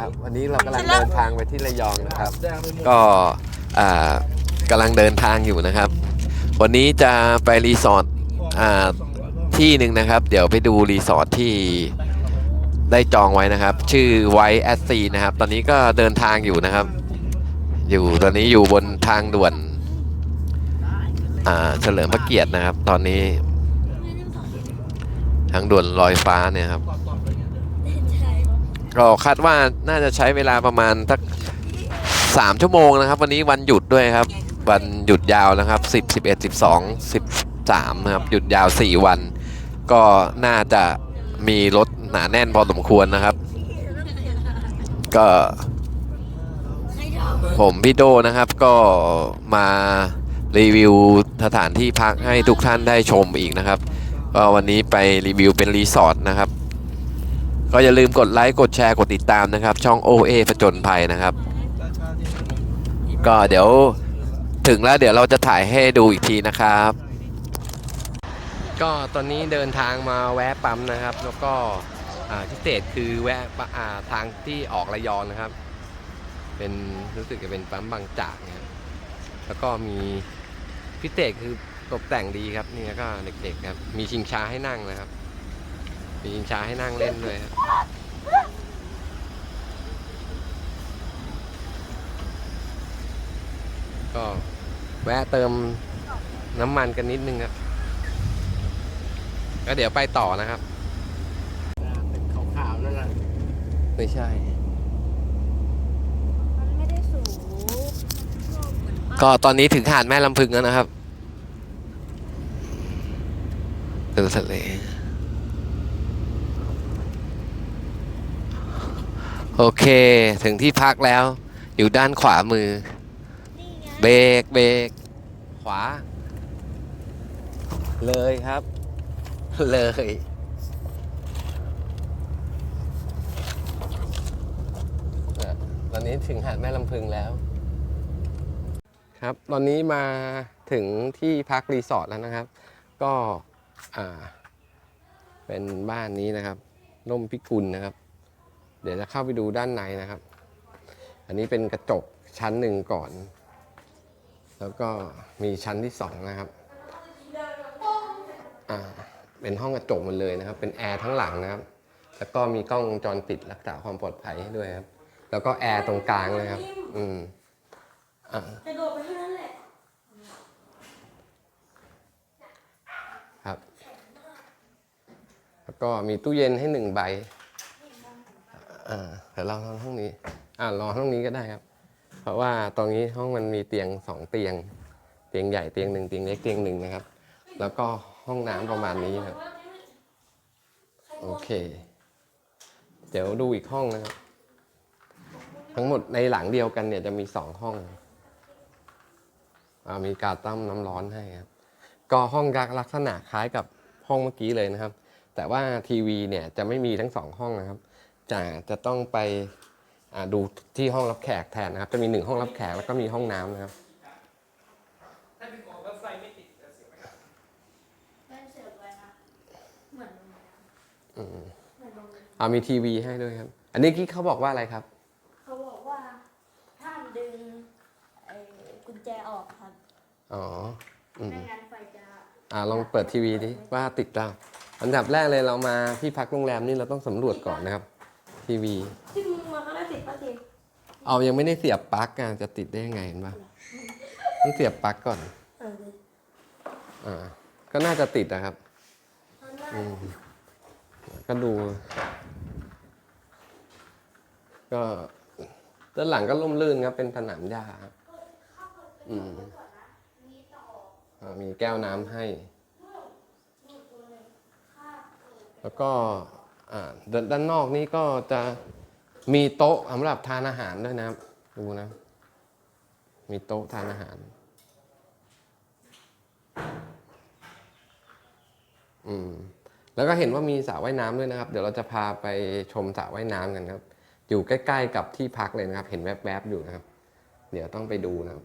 ครับวันนี้เรากำลังเดินทางไปที่ระยองนะครับ ก็อ่ากำลังเดินทางอยู่นะครับ วันนี้จะไปรีสอร์ทอ่าที่หนึ่งนะครับ เดี๋ยวไปดูรีสอร์ทที่ได้จองไว้นะครับ ชื่อไวแอสซีนะครับ ตอนนี้ก็เดินทางอยู่นะครับ อยู่ตอนนี้อยู่บนทางด่วนอ่าเฉลิมพระเกียรตินะครับ ตอนนี้ทางด่วนลอยฟ้าเนี่ยครับ ก็คาดว่าน่าจะใช้เวลาประมาณสักสามชั่วโมงนะครับ วันนี้วันหยุดด้วยครับ วันหยุดยาวนะครับสิบสิบเอ็ดสิบสองสิบสามนะครับ หยุดยาวสี่วัน ก็น่าจะมีรถหนาแน่นพอสมควรนะครับ ก็ ผมพี่โดนะครับก็มารีวิวสถานที่พักให้ทุกท่านได้ชมอีกนะครับก็วันนี้ไปรีวิวเป็นรีสอร์ทนะครับ ก็อย่าลืมกดไลค์กดแชร์กดติดตามนะครับ ช่อง OA ผจญภัยนะครับ ก็เดี๋ยวถึงแล้วเดี๋ยวเราจะถ่ายให้ดูอีกทีนะครับ ก็ตอนนี้เดินทางมาแวะปั๊มนะครับ แล้วก็พิเศษคือแวะะทางที่ออกระยองนะครับ เป็นรู้สึกจะเป็นปั๊มบางจากนะครับแล้วก็มีพิเศษคือตกแต่งดีครับนี่ก็เด็กๆครับ มีชิงช้าให้นั่งนะครับ มีชิงช้าให้นั่งเล่นด้วยครับก็แวะเติมน้ำมันกันนิดนึงครับ ก็เดี๋ยวไปต่อนะครับ เป็นขาวๆนั่นแหละไม่ใช่ มันไม่ได้สูงเหมือนบ้านก็ตอนนี้ถึงหาดแม่ลำพึงแล้วนะครับดูทะเล โอเค ถึงที่พักแล้ว อยู่ด้านขวามือนี่ไงเบรกเบรกขวา เลยครับ เลยอะตอนนี้ถึงหาดแม่ลำพึงแล้ว ครับ ตอนนี้มาถึงที่พักรีสอร์ทแล้วนะครับ ก็อ่าเป็นบ้านนี้นะครับ ร่มพิกุลนะครับ เดี๋ยวจะเข้าไปดูด้านในนะครับ อันนี้เป็นกระจกชั้นหนึ่งก่อน แล้วก็มีชั้นที่สองนะครับ อ่า เป็นห้องกระจกหมดเลยนะครับ เป็นแอร์ทั้งหลังนะครับ แล้วก็มีกล้องวงจรปิดรักษาความปลอดภัยให้ด้วยครับ แล้วก็แอร์ตรงกลางนะครับ อืม อ่ากระโดดไปเท่านั้นแหละ ครับ แล้วก็มีตู้เย็นให้หนึ่งใบ อ่าเดี๋ยวเราลองห้องนี้อ่ารอห้องนี้ก็ได้ครับ เพราะว่าตรงนี้ห้องมันมีเตียงสองเตียง เตียงใหญ่เตียงหนึ่งเตียงเล็กเตียงหนึ่งนะครับ แล้วก็ห้องน้ำประมาณนี้ครับ โอเค เดี๋ยวดูอีกห้องนะครับ ทั้งหมดในหลังเดียวกันเนี่ยจะมีสองห้องอามีการตั้มน้ำร้อนให้ครับ ก็ห้องลักษณะคล้ายกับห้องเมื่อกี้เลยนะครับ แต่ว่าทีวีเนี่ยจะไม่มีทั้งสองห้องนะครับ จะจะต้องไปอ่าดูที่ห้องรับแขกแทนนะครับ จะมีหนึ่งห้องรับแขกแล้วก็มีห้องน้ำนะครับถ้าเป็นของรถไฟไม่ติดจะเสียไหมไม่เสียบไว้นะเหมือนโรงแรมอืมเหมือนโรงแรมอ่ามีทีวีให้ด้วยครับ อันนี้ที่เขาบอกว่าอะไรครับ เขาบอกว่าห้ามดึงไอ้กุญแจออกครับ อ๋ออืมไม่งั้นไฟจะ อ่าลองเปิดทีวีดิว่าติดเปล่าอันดับแรกเลยเรามาที่พักโรงแรมนี่เราต้องสำรวจก่อนนะครับ ทีวี ที่มึงมาก็ได้ติดป้าติดเอายังไม่ได้เสียบปลั๊กอะจะติดได้ยังไงเห็นปะต้องเสียบปลั๊กก่อน เอออ่า ก็น่าจะติดนะครับตอนแรกอืมก็ดู ก็ด้านหลังก็ร่มรื่นครับ เป็นสนามหญ้าครับอืมอ่ามีแก้วน้ำให้ แล้วก็อ่า ด้านด้านนอกนี่ก็จะมีโต๊ะสำหรับทานอาหารด้วยนะครับ ดูนะ มีโต๊ะทานอาหาร อืมแล้วก็เห็นว่ามีสระว่ายน้ำด้วยนะครับ เดี๋ยวเราจะพาไปชมสระว่ายน้ำกันครับ อยู่ใกล้ ๆ กับที่พักเลยนะครับ เห็นแวบๆอยู่นะครับ เดี๋ยวต้องไปดูนะครับ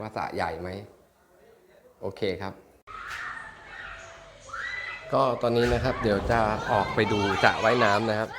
ว่าสระใหญ่ไหม โอเคครับ ก็ตอนนี้นะครับเดี๋ยวจะออกไปดูสระว่ายน้ำนะครับ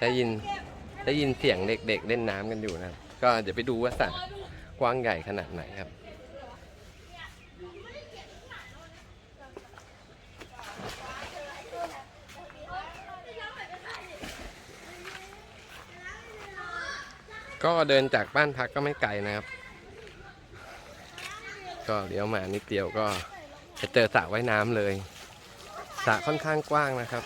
ได้ยินได้ยินเสียงเด็กๆเล่นน้ำกันอยู่นะครับ ก็เดี๋ยวไปดูว่าสระกว้างใหญ่ขนาดไหนครับ ก็เดินจากบ้านพักก็ไม่ไกลนะครับ ก็เลี้ยวมานิดเดียวก็จะเจอสระว่ายน้ำเลย สระค่อนข้างกว้างนะครับ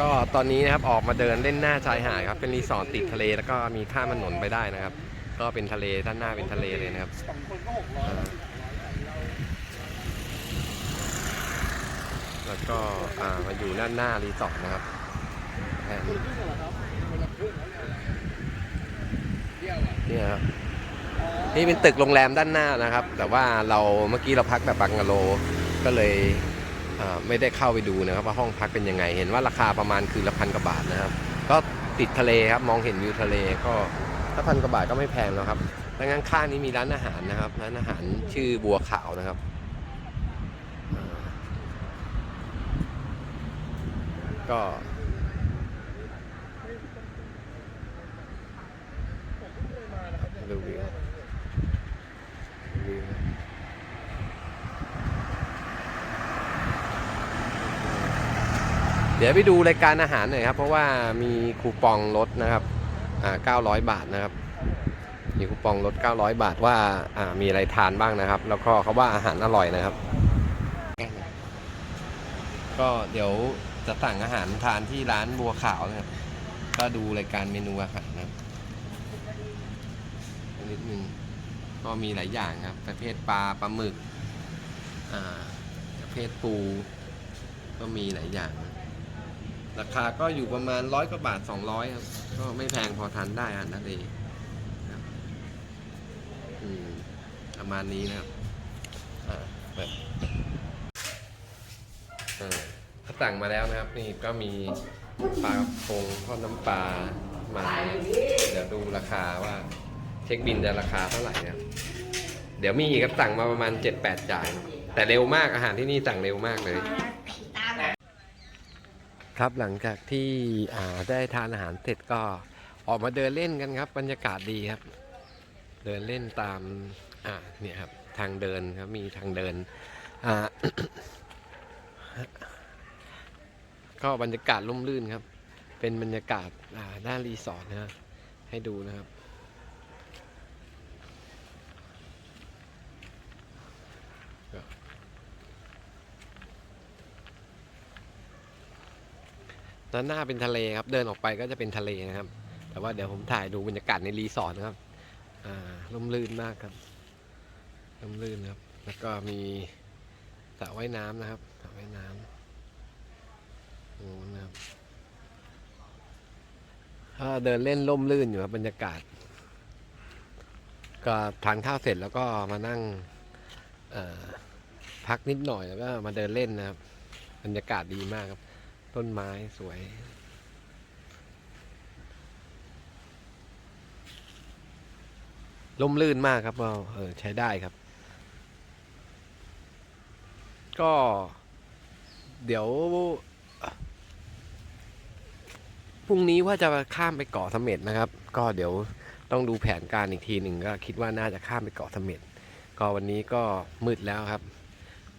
ก็ตอนนี้นะครับออกมาเดินเล่นหน้าชายหาดครับ เป็นรีสอร์ทติดทะเลแล้วก็มีข้ามถนนไปได้นะครับ ก็เป็นทะเลด้านหน้าเป็นทะเลเลยนะครับแล้วก็อ่ามาอยู่ด้านหน้ารีสอร์ทนะครับเนี่ยครับ นี่เป็นตึกโรงแรมด้านหน้านะครับ แต่ว่าเราเมื่อกี้เราพักแบบบังกะโลก็เลยไม่ได้เข้าไปดูนะครับว่าห้องพักเป็นยังไง เห็นว่าราคาประมาณคืนละพันกว่าบาทนะครับ ก็ติดทะเลครับมองเห็นวิวทะเลก็ถ้าพันกว่าบาทก็ไม่แพงแล้วครับดังนั้นข้างนี้มีร้านอาหารนะครับร้านอาหารชื่อบัวขาวนะครับก็ดูวิว ดี๋ยวไปดูรายการอาหารหน่อยครับ เพราะว่ามีคูปองลดนะครับอ่า900 บาทนะครับมีคูปองลด 900 บาทว่าอ่ามีอะไรทานบ้างนะครับ แล้วก็เขาว่าอาหารอร่อยนะครับ ก็เดี๋ยวจะสั่งอาหารทานที่ร้านบัวขาวนะครับ ก็ดูรายการเมนูอาหารนะครับนิดนึงก็มีหลายอย่างครับ ประเภทปลาปลาหมึกประเภทปู ก็มีหลายอย่าง ราคาก็อยู่ประมาณร้อยกว่าบาทสองร้อยครับก็ไม่แพงพอทานได้อาหารทะเลครับอืมประมาณนี้นะครับอ่าเปิดอ่าสั่งมาแล้วนะครับ นี่ก็มีปลากระพงทอดน้ำปลามาเดี๋ยวดูราคาว่าเช็คบินจะราคาเท่าไหร่นะครับเดี๋ยวมีอีกครับสั่งมาประมาณ 7-8 จ่านแต่เร็วมากอาหารที่นี่สั่งเร็วมากเลย ครับหลังจากที่ได้ทานอาหารเสร็จก็ออกมาเดินเล่นกันครับ บรรยากาศดีครับ เดินเล่นตามอ่าเนี่ยครับทางเดินครับมีทางเดินอ่าก็บรรยากาศร่มรื่นครับ เป็นบรรยากาศด้านรีสอร์ทนะให้ดูนะครับ ด้านหน้าเป็นทะเลครับ เดินออกไปก็จะเป็นทะเลนะครับ แต่ว่าเดี๋ยวผมถ่ายดูบรรยากาศในรีสอร์ทนะครับ อ่าร่มรื่นมากครับร่มรื่นครับ แล้วก็มีสระว่ายน้ำนะครับสระว่ายน้ำโอ้นะครับถ้าเดินเล่นร่มรื่นอยู่ครับบรรยากาศ ก็ทานข้าวเสร็จแล้วก็มานั่งพักนิดหน่อยแล้วก็มาเดินเล่นนะครับ บรรยากาศดีมากครับ ต้นไม้สวย ล่มลื่นมากครับก็เออใช้ได้ครับ ก็ เดี๋ยวพรุ่งนี้ว่าจะข้ามไปเกาะเสม็ดนะครับ ก็เดี๋ยวต้องดูแผนการอีกทีหนึ่งก็คิดว่าน่าจะข้ามไปเกาะเสม็ดก็วันนี้ก็มืดแล้วครับ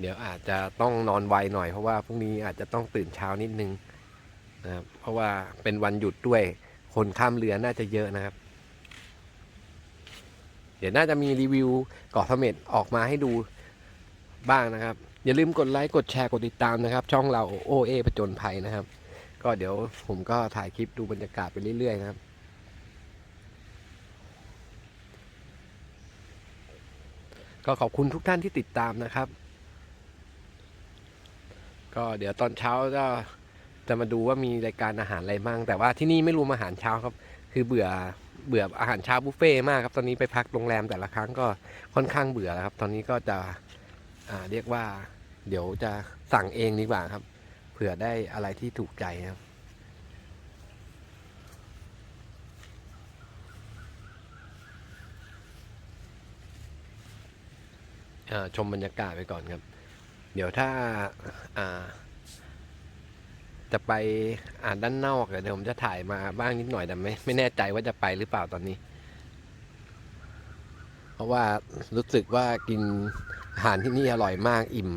เดี๋ยวอาจจะต้องนอนไวหน่อยเพราะว่าพรุ่งนี้อาจจะต้องตื่นเช้านิดนึงนะครับเพราะว่าเป็นวันหยุดด้วยคนข้ามเรือน่าจะเยอะนะครับ เดี๋ยวน่าจะมีรีวิวเกาะเสม็ดออกมาให้ดูบ้างนะครับ อย่าลืมกดไลค์กดแชร์กดติดตามนะครับ ช่องเราโอเอประจนภัยนะครับ ก็เดี๋ยวผมก็ถ่ายคลิปดูบรรยากาศไปเรื่อยๆนะครับก็ขอบคุณทุกท่านที่ติดตามนะครับ ก็เดี๋ยวตอนเช้าก็จะมาดูว่ามีรายการอาหารอะไรบ้าง แต่ว่าที่นี่ไม่รวมอาหารเช้าครับ คือเบื่อเบื่ออาหารเช้าบุฟเฟ่ต์มากครับ ตอนนี้ไปพักโรงแรมแต่ละครั้งก็ค่อนข้างเบื่อแล้วครับ ตอนนี้ก็จะเรียกว่า เดี๋ยวจะสั่งเองดีกว่าครับ เผื่อได้อะไรที่ถูกใจครับชมบรรยากาศไปก่อนครับ เดี๋ยวถ้าอ่าจะไปอ่านด้านนอกเดี๋ยวผมจะถ่ายมาบ้างนิดหน่อยแต่ไม่ไม่แน่ใจว่าจะไปหรือเปล่าตอนนี้ เพราะว่ารู้สึกว่ากินอาหารที่นี่อร่อยมากอิ่ม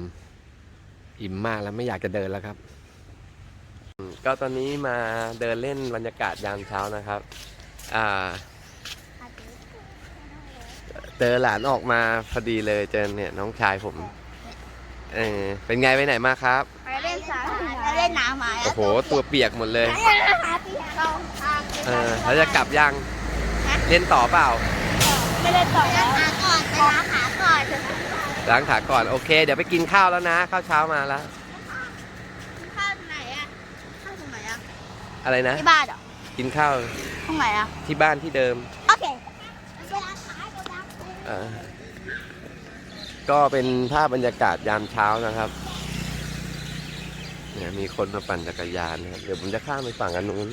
อิ่มมากแล้วไม่อยากจะเดินแล้วครับ ก็ตอนนี้มาเดินเล่นบรรยากาศยามเช้านะครับ อ่าเจอหลานออกมาพอดีเลยเจอเนี่ยน้องชายผม เออเป็นไงไปไหนมาครับ ไปเล่นสาไปเล่นน้ำมาโอ้โห ตัวเปียกหมดเลยเราทางเออแล้วจะกลับยัง เล่นต่อเปล่า ไม่ได้ต่อแล้วขาก่อนไปล้างขาก่อนล้างขาก่อนโอเค เดี๋ยวไปกินข้าวแล้วนะ ข้าวเช้ามาแล้วข้าวไหนอะข้าวตรงไหนอะอะไรนะที่บ้านเหรอกินข้าวตรงไหนอะที่บ้านที่เดิมโอเคเอ่อ ก็เป็นภาพบรรยากาศยามเช้านะครับ เนี่ยมีคนมาปั่นจักรยานนะครับเดี๋ยวผมจะข้ามไปฝั่งกันนู้น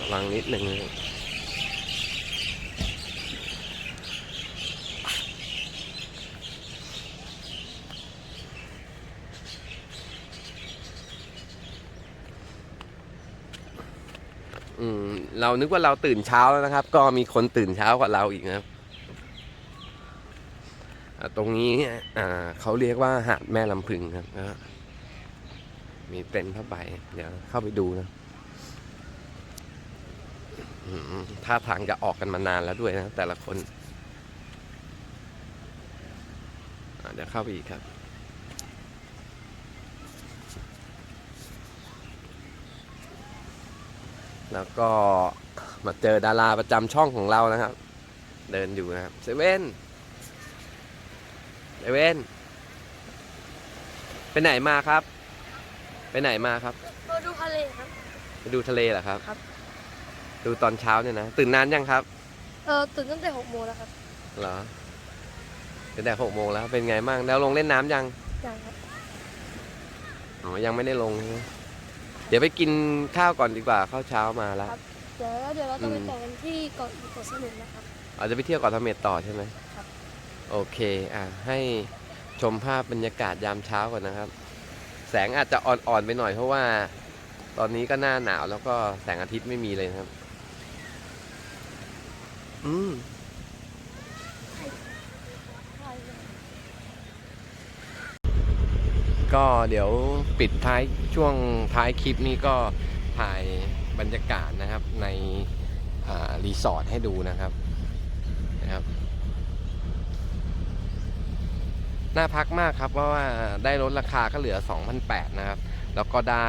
ระวังนิดหนึ่งนะครับอืม เรานึกว่าเราตื่นเช้าแล้วนะครับ ก็มีคนตื่นเช้ากว่าเราอีกนะครับตรงนี้เขาเรียกว่าหาดแม่ลำพึงครับมีเต็นท์ผ้าใบเดี๋ยวเข้าไปดูนะท่าทางจะออกกันมานานแล้วด้วยนะ แต่ละคนเดี๋ยวเข้าไปอีกครับ แล้วก็มาเจอดาราประจำช่องของเรานะครับ เดินอยู่นะครับเซเว่นเซเว่นไปไหนมาครับ ไปไหนมาครับมาดูทะเลครับ ไปดูทะเลเหรอครับ ครับ ดูตอนเช้าเนี่ยนะ ตื่นนานยังครับ เออตื่นตั้งแต่หกโมงแล้วครับ เหรอตั้งแต่หกโมงแล้วเป็นไงบ้างแล้วลงเล่นน้ำยัง ยังครับ อ๋อ ยังไม่ได้ลงใช่ไหม เดี๋ยวไปกินข้าวก่อนดีกว่าข้าวเช้ามาแล้วเดี๋ยวเดี๋ยวเราต้องไปอืมต่อกันที่เกาะอีเกาะสมุนนะครับ อาจจะไปเที่ยวเกาะเสม็ดต่อใช่ไหมครับ โอเคอะให้ชมภาพบรรยากาศยามเช้าก่อนนะครับ แสงอาจจะอ่อนๆไปหน่อยเพราะว่า ตอนนี้ก็หน้าหนาวแล้วก็แสงอาทิตย์ไม่มีเลยนะครับ อืม ก็เดี๋ยวปิดท้ายช่วงท้ายคลิปนี้ก็ถ่ายบรรยากาศนะครับในรีสอร์ทให้ดูนะครับนะครับ น่าพักมากครับเพราะว่าได้ลดราคาก็เหลือ 2,800นะครับ แล้วก็ได้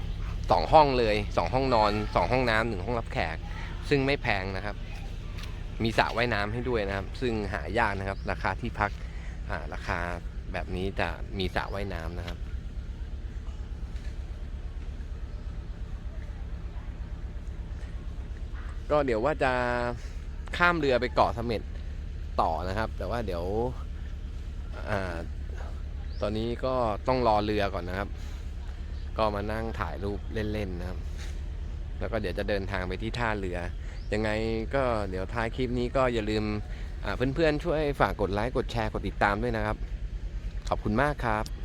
2 ห้องเลย 2 ห้องนอน 2 ห้องน้ำหนึ่งห้องรับแขก ซึ่งไม่แพงนะครับ มีสระว่ายน้ำให้ด้วยนะครับ ซึ่งหายากนะครับ ราคาที่พักราคา แบบนี้จะมีสระว่ายน้ำนะครับ ก็เดี๋ยวว่าจะข้ามเรือไปเกาะเสม็ดต่อนะครับ แต่ว่าเดี๋ยวอตอนนี้ก็ต้องรอเรือก่อนนะครับ ก็มานั่งถ่ายรูปเล่นๆนะครับ แล้วก็เดี๋ยวจะเดินทางไปที่ท่าเรือ ยังไงก็เดี๋ยวท้ายคลิปนี้ก็อย่าลืมอ่าเพื่อนๆช่วยฝากกดไลค์กดแชร์กดติดตามด้วยนะครับ ขอบคุณมากครับ